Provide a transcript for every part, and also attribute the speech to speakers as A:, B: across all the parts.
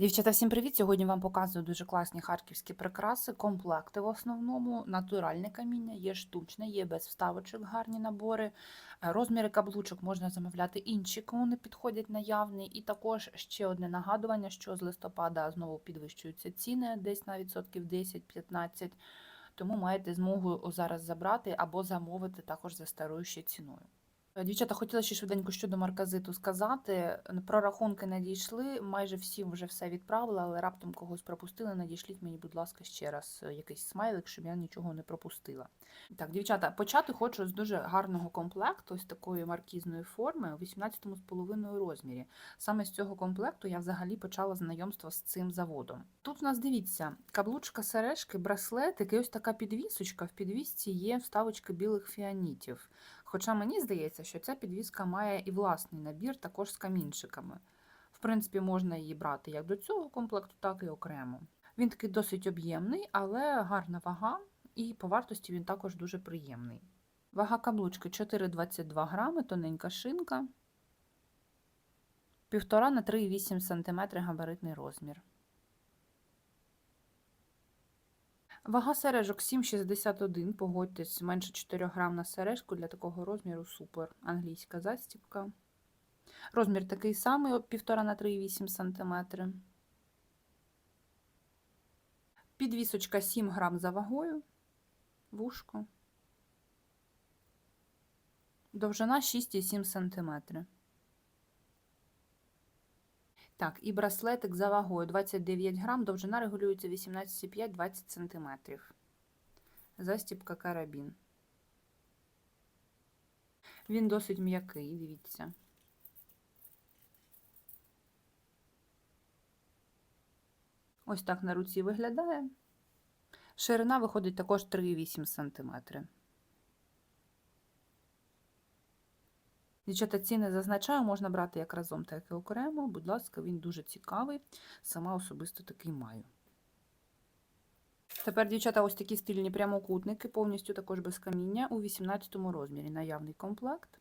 A: Дівчата, всім привіт! Сьогодні вам показую дуже класні харківські прикраси, комплекти в основному, натуральне каміння, є штучне, є без вставочок, гарні набори. Е, Розміри каблучок можна замовляти інші, кому не підходять наявні. І також ще одне нагадування, що з листопада знову підвищуються ціни, десь на відсотків 10-15, тому маєте змогу зараз забрати або замовити також за старою ще ціною. Е, Дівчата, хотіла ще швиденько щодо марказиту сказати. Прорахунки надійшли, майже всім вже все відправила, але раптом когось пропустили. Надішліть мені, будь ласка, ще раз е, якийсь смайлик, щоб я нічого не пропустила. Так, дівчата, почати хочу з дуже гарного комплекту, ось такої маркізної форми у 18,5 розмірі. Саме з цього комплекту я взагалі почала знайомство з цим заводом. Тут у нас дивіться, каблучка сережки, браслетик і ось така підвісочка. В підвісці є вставочка білих фіанітів. Хоча мені здається, що ця підвіска має і власний набір, також з камінчиками. В принципі, можна її брати як до цього комплекту, так і окремо. Він такий досить об'ємний, але гарна вага, і по вартості він також дуже приємний. Вага каблучки 4,22 грами, тоненька шинка, 1,5 на 3,8 см габаритний розмір. Вага сережок 7,61, погодьтесь, менше 4 грам на сережку для такого розміру супер. Англійська застібка. Розмір такий самий, 1,5 на 3,8 см. Підвісочка 7 грам за вагою. Вушко. Довжина 6,7 см. Так, і браслетик за вагою 29 грам, довжина регулюється 18,5-20 см. Застібка карабін. Він досить м'який, дивіться. Ось так на руці виглядає. Ширина виходить також 3,8 см. Дівчата, ціни зазначаю, можна брати як разом, так і окремо. Будь ласка, він дуже цікавий. Сама особисто такий маю. Тепер, дівчата, ось такі стильні прямокутники, повністю також без каміння, у 18 розмірі. Наявний комплект.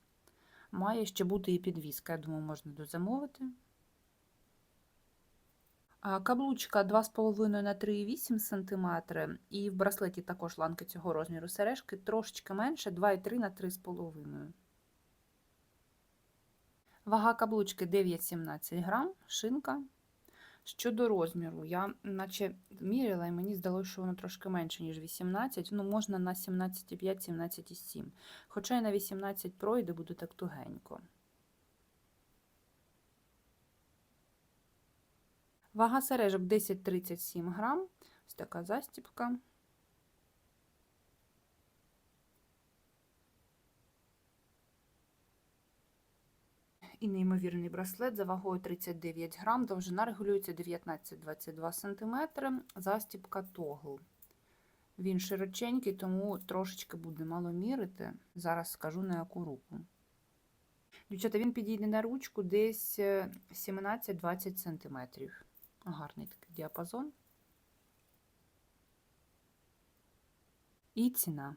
A: Має ще бути і підвіска, я думаю, можна дозамовити. Каблучка 2,5 на 3,8 см, і в браслеті також ланки цього розміру сережки трошечки менше 2,3 на 3,5 см. Вага каблучки 9,17 грам, шинка. Щодо розміру, я наче міряла, і мені здалося, що воно трошки менше, ніж 18, ну можна на 17,5-17,7. Хоча і на 18 пройде, буде так тугенько. Вага сережок 10,37 грам. Ось така застіпка. І неймовірний браслет за вагою 39 грам, довжина регулюється 19-22 см, застібка тогл. Він широченький, тому трошечки буде мало мірити. Зараз скажу на яку руку. Дівчата, він підійде на ручку десь 17-20 см. Гарний такий діапазон. І ціна.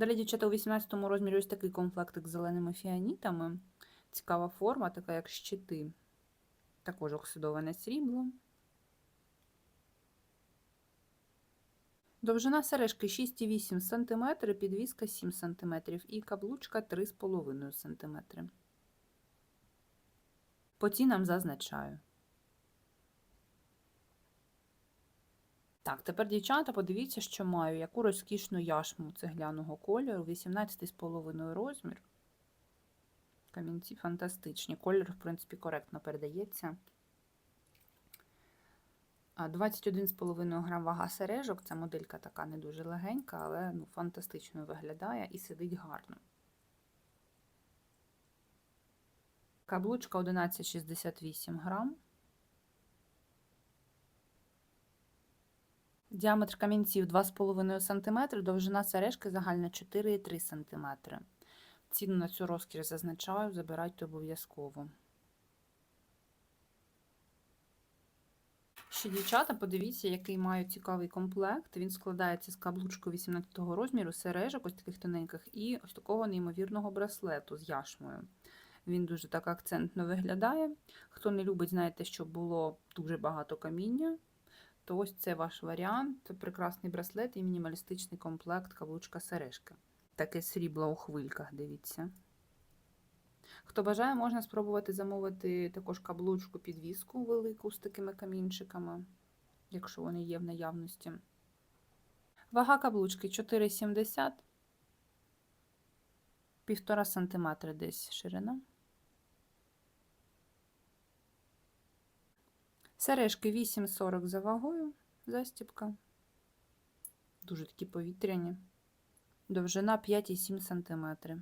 A: Далі, дівчата, у 18 розмірі ось такий комплектик з зеленими фіанітами. Цікава форма, така як щити. Також оксидоване срібло. Довжина сережки 6,8 см, підвіска 7 см і каблучка 3,5 см. По цінам зазначаю. Так, тепер, дівчата, подивіться, що маю. Яку розкішну яшму цегляного кольору, 18,5 розмір. Камінці фантастичні. Колір, в принципі, коректно передається. 21,5 грам вага сережок. Ця моделька така не дуже легенька, але ну, фантастично виглядає і сидить гарно. Каблучка 11,68 грам. Діаметр камінців 2,5 см, довжина сережки загальна 4,3 см. Ціну на цю розкіш зазначаю, забирайте обов'язково. Ще дівчата, подивіться, який маю цікавий комплект. Він складається з каблучкою 18 розміру, сережок, ось таких тоненьких, і ось такого неймовірного браслету з яшмою. Він дуже так акцентно виглядає. Хто не любить, знаєте, щоб було дуже багато каміння, то ось це ваш варіант. Прекрасний браслет і мінімалістичний комплект каблучка сережка. Таке срібло у хвильках, дивіться. Хто бажає, можна спробувати замовити також каблучку підвіску велику з такими камінчиками, якщо вони є в наявності. Вага каблучки 4,70, 1,5 см десь ширина. Сережки 8,40 за вагою, застіпка. Дуже такі повітряні. Довжина 5,7 см.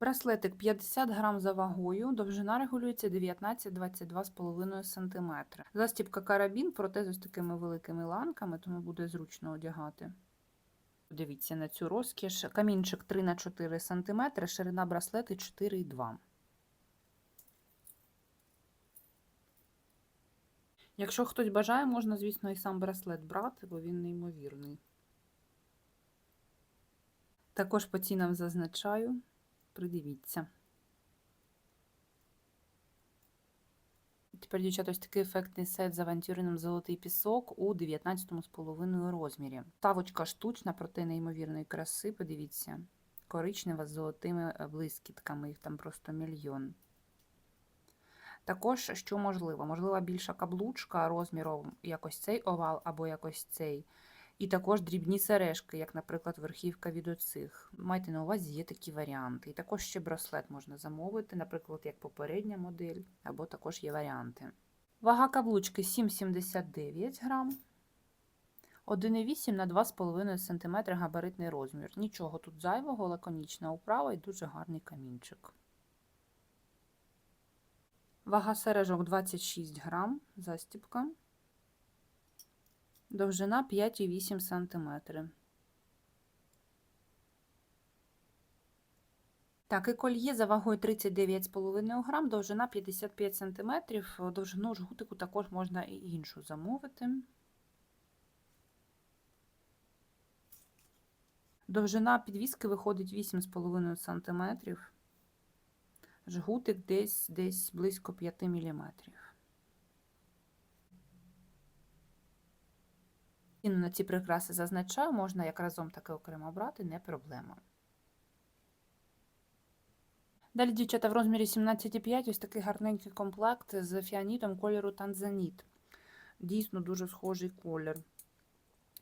A: Браслетик 50 грам за вагою, довжина регулюється 19-22,5 см. Застіпка карабін, проте з такими великими ланками, тому буде зручно одягати. Дивіться на цю розкіш. Камінчик 3х4 см, ширина браслети 4,2 Якщо хтось бажає, можна, звісно, і сам браслет брати, бо він неймовірний. Також по цінам зазначаю, придивіться. Тепер, дівчата, ось такий ефектний сет з авантюриним золотий пісок у 19,5 розмірі. Тавочка штучна, проте неймовірної краси, подивіться, коричнева з золотими блискітками, їх там просто мільйон. Також, що можливо, можливо, більша каблучка розміром якось цей овал або якось цей. І також дрібні сережки, як, наприклад, верхівка від оцих. Майте на увазі, є такі варіанти. І також ще браслет можна замовити, наприклад, як попередня модель, або також є варіанти. Вага каблучки 7,79 грам. 1,8 на 2,5 см габаритний розмір. Нічого тут зайвого, лаконічна управа і дуже гарний камінчик. Вага сережок 26 грам, застіпка. Довжина 5,8 см. Так, і кольє за вагою 39,5 грам, довжина 55 см. Довжину жгутику також можна і іншу замовити. Довжина підвіски виходить 8,5 см. Жгутик десь десь близько 5 мм. Ціну на ці прикраси зазначаю, можна як разом так і окремо брати, не проблема. Далі, дівчата, в розмірі 17,5 ось такий гарненький комплект з фіанітом кольору танзаніт. Дійсно дуже схожий колір.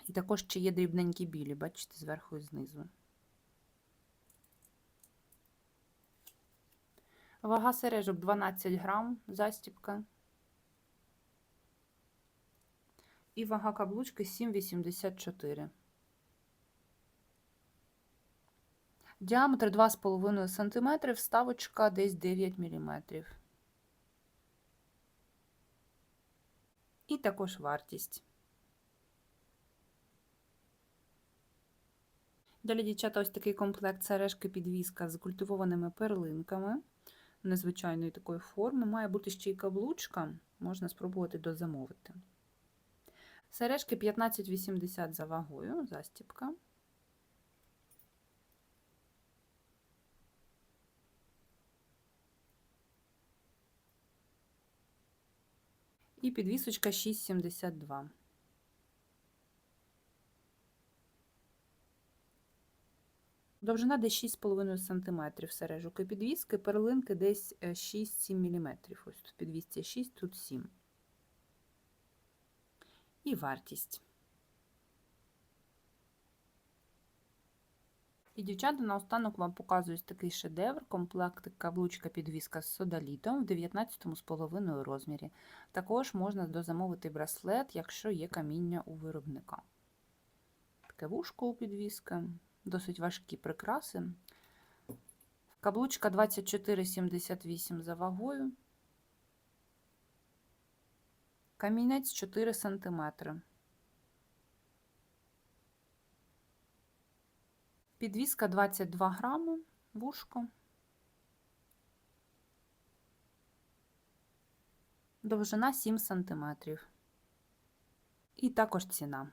A: І також ще є дрібненькі білі, бачите, зверху і знизу. Вага сережок 12 грам, застіпка. І вага каблучки 7,84. Діаметр 2,5 см, вставочка десь 9 мм. І також вартість. Далі, дівчата, ось такий комплект сережки підвіска з культивованими перлинками незвичайної такої форми. Має бути ще й каблучка, можна спробувати дозамовити. Сережки 15,80 за вагою, застіпка. І підвісочка 6,72. Довжина десь 6,5 см сережок і підвіски, перлинки десь 6-7 мм. Ось тут підвісці 6, тут 7 і вартість. І, дівчата, наостанок вам показую такий шедевр, комплект каблучка підвіска з содалітом в 19,5 розмірі. Також можна дозамовити браслет, якщо є каміння у виробника. Таке вушко у підвіска, досить важкі прикраси. Каблучка 24,78 за вагою. Камінець 4 см. Підвіска 22 грами, вушко. Довжина 7 см. І також ціна.